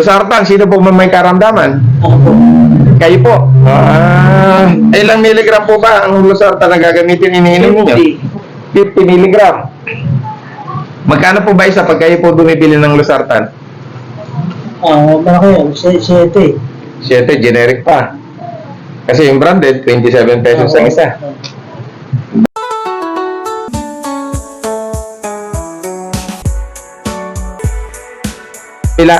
Losartan, sino po may karamdaman? Ako po. Kayo po. Ah, ilang milligram po ba ang Losartan na gagamitin iniinom ninyo? 50 milligram. Magkano po ba isa pag kayo po bumibili ng Losartan? Ah, malaki yan. Si- Siyete. 7, generic pa. Kasi yung branded, 27 pesos ang isa. Pila.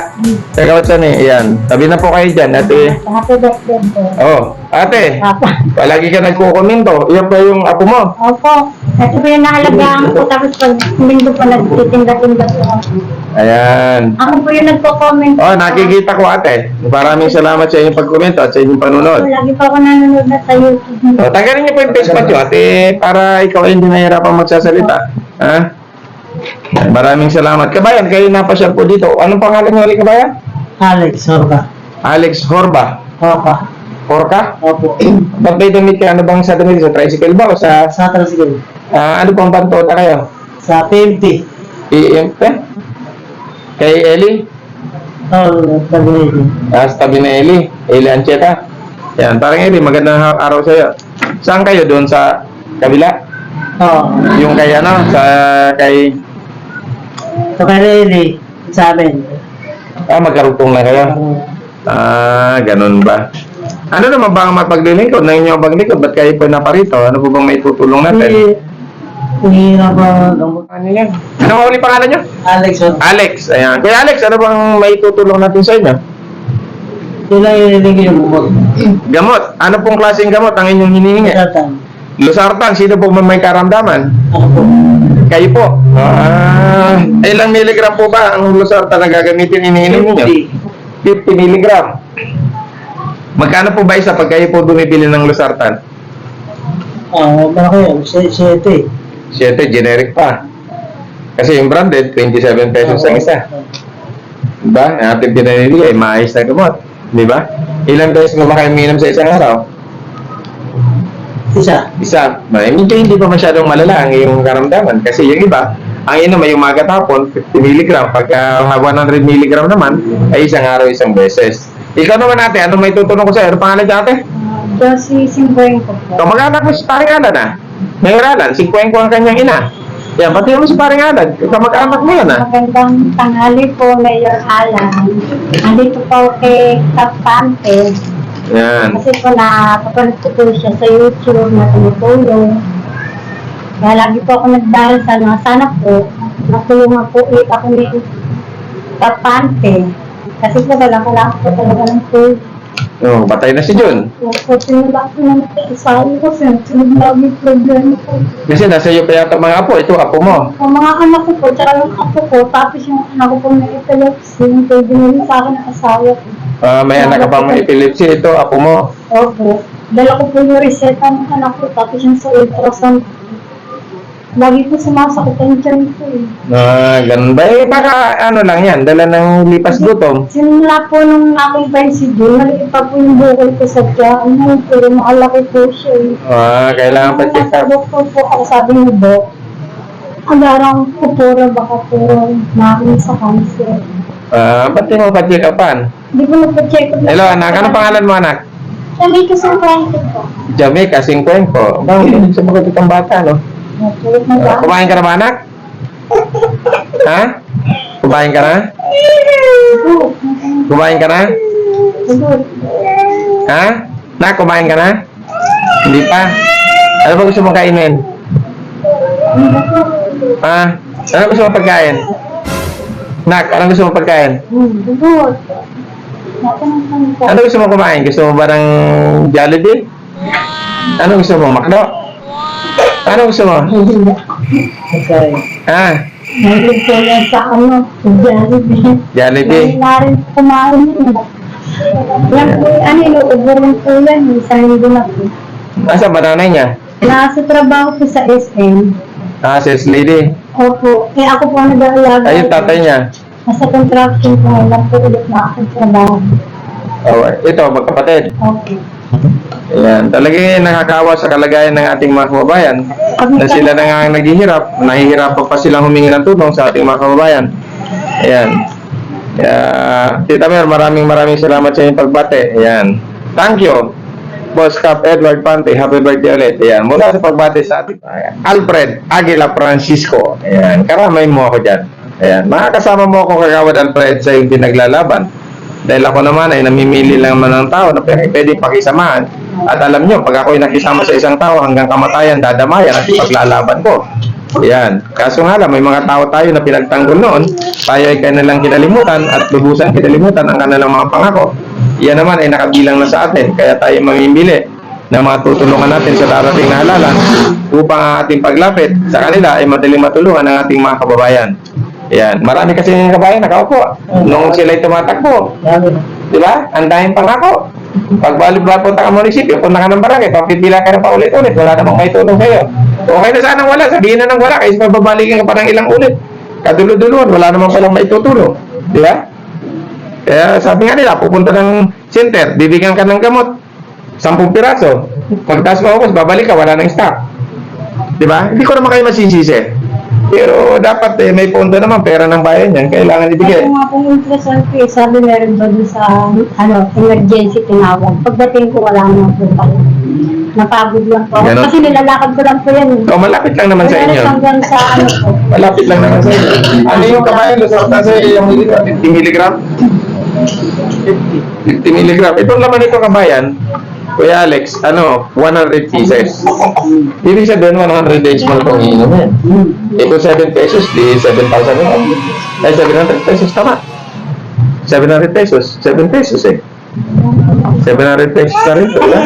Teka, what's eh? Ayan. Tabi na po kayo dyan, ate. Happy birthday po. Oh, ate. Palagi ka nagkukomento. Iyan ba yung apo mo? Opo. Ito po yung naalagaan ko. Tapos pag linggo po nagtitinda-tinda po ako. Ayan. Ako po yung nagko-comment. Oh, nakikita ko ate. Maraming salamat sa inyong pagkomento at sa inyong panunod. Lagi po ako nanonood na sa YouTube. Oh, tanggalin niyo po yung face mask niyo, ate, para ikaw ay hindi nahihirapan magsasalita. Ha? Maraming salamat. Kabayan, kayo napasyal po dito. Anong pangalan niyo ulit, kabayan? Alex, Sorba. Alex Horba. Opa. Horka? Opo. Ba't may damit ka? Ano bang sa damit? Sa tricycle ba o sa... Sa tricycle. ah, ano pang pantota kayo? Sa PMT. EMP? Kay Eli? Oh, nagpag-ready. Ah, sa tabi na Eli. Eli Ancheta. Yan, parang Eli, magandang araw sa'yo. Saan kayo? Doon sa kabila? Oo. Yung kay ano? Sa kay... So, kaya ready. Sa amin. Ah, magkarugtong na kayo. Ah, ganun ba? Ano naman ba ang mapaglilingkod ng inyong paglingkod? Ba't kayo po naparito? Ano po bang may tutulong natin? Hindi. Hindi na ba? Ano yan? Ano ang uli pangalan nyo? Alex, Sorba. Alex. Ayan. Kaya Alex, ano bang may tutulong natin sa inyo? Sila yung yung bumot. Gamot. Ano pong klaseng gamot ang inyong hinihingi? Satan. Losartan, sino po may karamdaman? Kayo po. Ah, ilang milligram po ba ang Losartan na gagamitin iniinom ninyo? 50 milligram. Magkano po ba isa pag kayo po bumibili ng Losartan? Ah, malaki yan. Si- Siyete. 7, generic pa. Kasi yung branded, 27 pesos ang isa. Diba? Ang ating pinanili ay maayos na gamot. Diba? Ilang beses mo ba kayo minum sa isang araw? Isa. Isa. Medyo hindi pa masyadong malala ang iyong karamdaman. Kasi yung iba, ang inom ay umaga tapon, 50 mg. Pagka 100 mg naman, ay isang araw, isang beses. Ikaw naman ate, ano may tutunong ko sa'yo? Ano pangalan niya ate? Josie Simboying ko po. Kamag-anak mo si paring Alan ah. Nahiralan, 50 ang kanyang ina. Yan, pati mo si paring Alan. Kamag-anak mo yan ah. Magandang tanghali po, Mayor Alan. Andito po kay Kapante. Yan. Kasi po nakapanood ko siya sa YouTube na tumutulong. Kaya lagi po ako nagdarasal na sana po matulungan po ulit ako ni Kapante. Kasi po wala ko lang po talaga ng tulong. Oh, batay na si Jun. So, sinula ko ng sabi ko, sunod lagi problema ko. Kasi nasa iyo pa yata mga apo. Ito, apo mo. Ang mga anak ko po, tsaka yung apo ko, tapos yung anak ko po may epilepsy, yung pwede nila sa akin ng asawa ko. Ah, may anak ka pang may epilepsy. Ito, apo mo. Opo. Dala ko po yung reseta ng anak ko, tapos yung sa ultrasound. Lagi po sumasakit ang tiyan ko eh. Ah, ganun ba? Eh, baka ano lang yan. Dala ng lipas gutom. Sinimula po nung aking friend si Jun, maliit pa po yung bukol ko sa tiyan, Ano, pero makalaki po siya eh. Ah, kailangan pa check Nasa up. doktor po ako, sabi ni Doc, agarang kupura baka po nakin sa cancer. Ah, ba't di mo pa check upan? Hindi ko nagpa-check up. Hello, anak. Ano pangalan mo, anak? Sabi ko sa friend ko. Jamaica, 50. Bang, mga itong bata, no? Ah, kumain ka na ba, anak? Ha? Kumain ka na? Kumain ka na? Ha? Nak, kumain ka na? Hindi pa. Ano ba gusto mong kainin? Ha? Ano gusto mong pagkain? Nak, ano gusto mong pagkain? Ano gusto mong kumain? Gusto mo ba ng Jollibee? Ano gusto mo? Makdo? Ano gusto mo? Okay. Ha? Nahilig ko yan sa ano, Jollibee. Jollibee? Dahil na rin kumain yun. Yan po, ano, inuuburin po yan. Isang linggo na po. Asa ba nanay niya? Nasa trabaho po sa SM. Ah, sales lady. Opo. Eh ako po ang nag-aalaga. Ayun, tatay niya. Nasa contraction po ngayon po ulit na akong trabaho. Oh, ito, magkapatid. Okay. Ayan. Talagang nakakawa sa kalagayan ng ating mga kababayan na sila na nga ang naghihirap, nahihirapan pa silang humingi ng tulong sa ating mga kababayan. Ayan. Kaya, Tita Mer, maraming maraming salamat sa inyong pagbate. Ayan. Thank you. Boss Cap Edward Pante, happy birthday ulit. Ayan. Mula sa pagbate sa ating. Alfred Aguila Francisco. Ayan. Karamay mo ako dyan. Ayan. Makakasama mo ako kagawad Alfred sa iyong pinaglalaban. Dahil ako naman ay namimili lang naman ng tao na pwede, pakisamahan. At alam nyo, pag ako'y nakisama sa isang tao hanggang kamatayan, dadamayan at ipaglalaban ko. Yan. Kaso nga lang, may mga tao tayo na pinagtanggol noon, tayo ay kanilang kinalimutan at lubusan kinalimutan ang kanilang mga pangako. Yan naman ay nakabilang na sa atin, kaya tayo mamimili na mga tutulungan natin sa darating na halalan upang ang ating paglapit sa kanila ay madaling matulungan ang ating mga kababayan. Yan. Marami kasi yung kabayan nakaupo. Nung sila'y tumatakbo. Di ba? Ang daming pangako. Pag balik ba punta ka munisipyo, punta ka ng barangay, papipila ka na pa ulit-ulit, wala namang may tulong sa'yo. Okay na sana wala, sabihin na ng wala, kasi mababalikin ka pa ng ilang ulit. Kadulo-duluan, wala naman palang may tutulong. Di ba? Kaya sabi nga nila, pupunta ng center, bibigyan ka ng gamot, 10 piraso. Pagtas mo ubos, babalik ka, wala nang stock. Di ba? Hindi ko naman kayo masisisi. Pero dapat eh, may punto naman, pera ng bayan yan, kailangan ibigay. Ako nga ultrasound ko eh, sabi meron ba dun sa ano, emergency tinawag. Pagdating ko wala naman po pala. Napagod lang po. ako. Ganon. Kasi nilalakad ko lang po yan. eh. So, malapit lang naman sa inyo. hanggang sa ano po. Malapit lang naman sa inyo. Ano yung kabayan? Lusot na sa yung milligram? 50 milligram? 50 milligram. Itong laman nito kabayan, Kuya Alex, ano, 100 pieces. Ibig sabihin, 100 days mo itong iinumin. Ito 7 pesos, di 7,000 na. Ay, 700 pesos, tama. 700 pesos, 7 pesos eh. 700 pesos na rin ito, diba?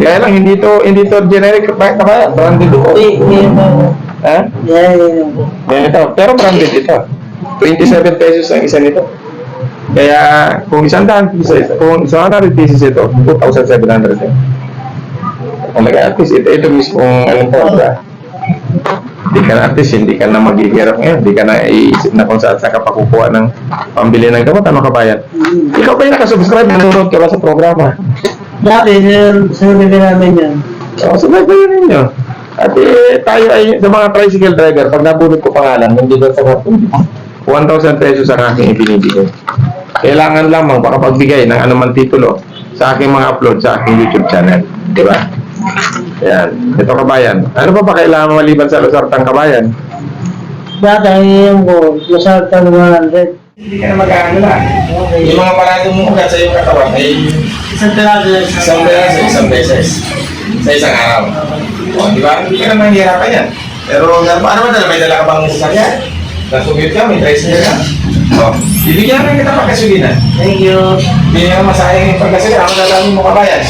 Kaya lang, hindi to, hindi to generic kabayan, branded ito. Ha? Yan ito. Pero branded ito. 27 pesos ang isa nito. Kaya kung isang daan pieces, kung isang hundred pieces ito, 2,700 eh. At least ito, ito mismo ang ano to, diba? Hindi ka na, at least, hindi ka na maghihirap ngayon. Hindi ka na iisip na kung saan saan ka pa kukuha ng pambili ng gamot, ano kabayan? Ikaw ba yung nakasubscribe, nanonood ka ba sa programa? Dati, sinunod namin yan. So, sabay ba yun ninyo? At eh, tayo ay, sa mga tricycle driver, pag nabunod ko pangalan, hindi doon sa 1,000 pesos ang aking ibinibigay. Kailangan lamang makapagbigay ng anumang titulo sa aking mga upload sa aking YouTube channel. Di ba? Yan. Ito kabayan. Ano pa ba kailangan maliban sa Luzartang kabayan? Dati, ang iyong ko, lasal ka ng 100. Hindi ka na mag-aalala. Yung mga paradong mo ugat sa iyong katawan ay Isang piraso lang. isang beses, isang beses. Sa isang araw. O, di ba? Hindi ka na mahihirapan yan. Pero paano ba dala? May dala ka bang sasakyan? Nasugit ka, may tricycle ka. O, bibigyan ka kita pagkasulinan. Thank you. Hindi na masayang yung pagkasulinan. Ang dadami mo kabayan.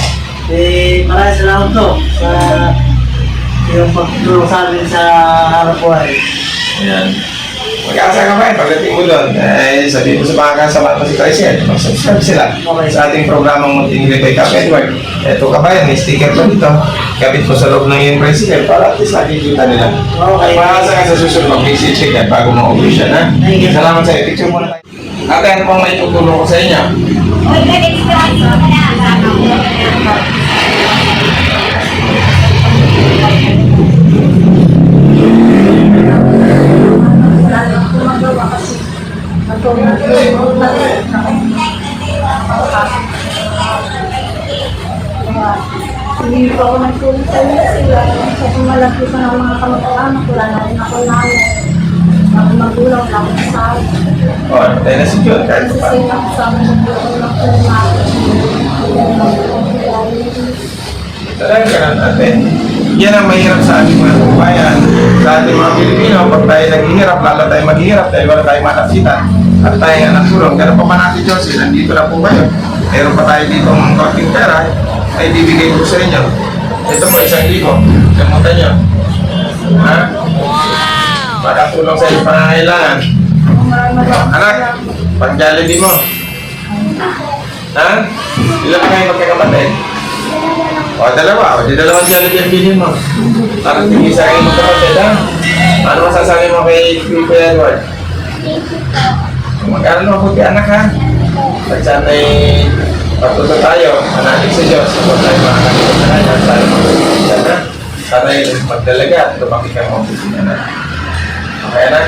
Eh, maraming salamat to sa yung pagtulong sa amin sa harap buhay. Ayan. Mag-asa ka ba eh, pagdating mo doon, eh, sabihin mo sa mga kasama mo si Tricycle, mag-subscribe sila sa ating programang Munting Lipay Cap Edward. Ito ka ba yan, may sticker pa dito. Kapit mo sa loob ng iyong Tricycle para at least nakikita nila. Okay. Mag-asa ka sa susunod, mag-visit check yan bago ha? Thank you. Salamat sa iyo. Picture muna tayo. Ate, ano pong may tutulong ko sa inyo? Hindi oh, tayo na si John. Kahit pa. Talaga natin. Yan ang mahirap sa ating mga kabayan. Sa ating mga Pilipino, pag tayo naghihirap, lalo tayo maghihirap dahil wala tayong malapitan. At tayo nga nagsulong. Ganun pa man natin, Josie, nandito na po kayo. Meron pa tayo dito ng konting pera, ay bibigay ko sa inyo. Ito po, isang libo. Kamutan nyo. Ha? Para tulong sa inyong pangangailangan. Anak, pag Jollibee mo. Ha? Ilan kayo magkakapatid? O, dalawa. O, di dalawang Jollibee ang bilhin mo. Para tingin sa akin magkakapatid, ha? Ano masasabi mo kay Kuya Edward? Magkano mabuti anak, ha? At sana'y patuto tayo, manalig sa Diyos. Huwag tayo makakalimutan na kanya. Tayo magkakapatid, ha? Sana'y magdalaga at lumaki kang mabuti na. Okay, anak?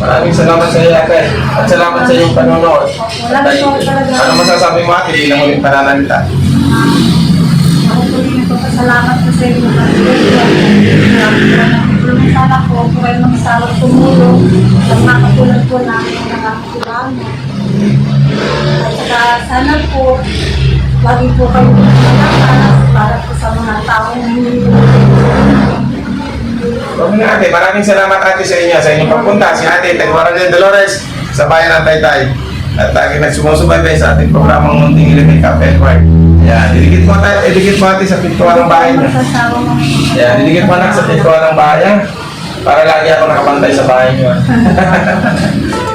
Maraming salamat sa iyo, ate. At salamat sa iyong panonood. At ay-. Ano masasabi mo, ate, bilang ulit pananalita? Ako po rin nagpapasalamat po sa tulong sana po po kayo magsalang tumulong sa mga katulad po namin ang mga katulungan. At saka sana po lagi po kayo magpapalakas Na ate, maraming salamat ate sa inyo, sa inyong pagpunta. Si ate, Tagwaran del Dolores, sa bayan ng Taytay. At lagi nagsumusubaybay sa ating programang Munting Ilibig Cafe Work. Yan, didikit mo tayo, idikit mo ate sa pintuan ng bahay mga Yan, didikit mo anak sa pintuan ng bahay. ah. Para lagi ako nakapantay sa bahay niyo.